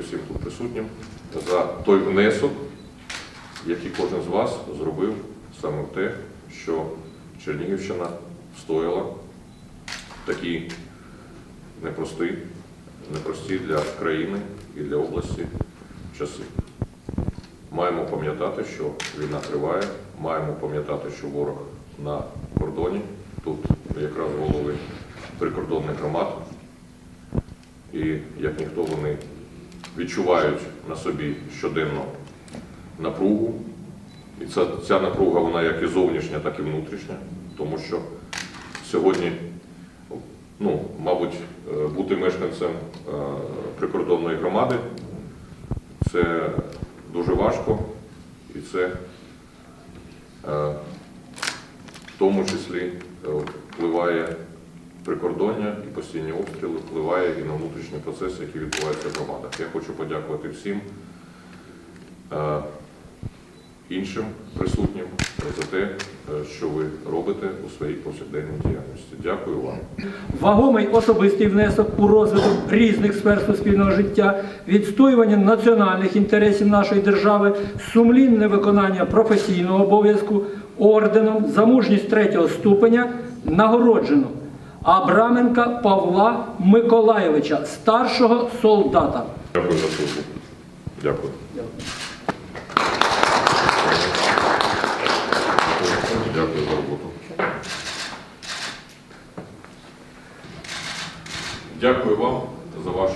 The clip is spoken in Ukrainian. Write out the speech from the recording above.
всім тут присутнім за той внесок, який кожен з вас зробив саме в те, що Чернігівщина встояла такі непрості, непрості для країни і для області часи. Маємо пам'ятати, що війна триває, маємо пам'ятати, що ворог на кордоні, тут якраз голови прикордонних громад, і як ніхто вони відчувають на собі щоденно напругу. І ця, ця напруга, вона як і зовнішня, так і внутрішня, тому що сьогодні, ну, мабуть, е, бути мешканцем е, прикордонної громади це дуже важко, і це е, в тому числі впливає прикордоння і постійні обстріли, впливає і на внутрішні процеси, які відбуваються в громадах. Я хочу подякувати всім е, іншим присутнім за те, е, що ви робите у своїй повсякденній діяльності. Дякую вам. Вагомий особистий внесок у розвиток різних сфер суспільного життя, відстоювання національних інтересів нашої держави, сумлінне виконання професійного обов'язку орденом за мужність третього ступеня нагороджено Абраменка Павла Миколаєвича, старшого солдата. Дякую за службу. Дякую. Дякую за роботу. Дякую вам за ваш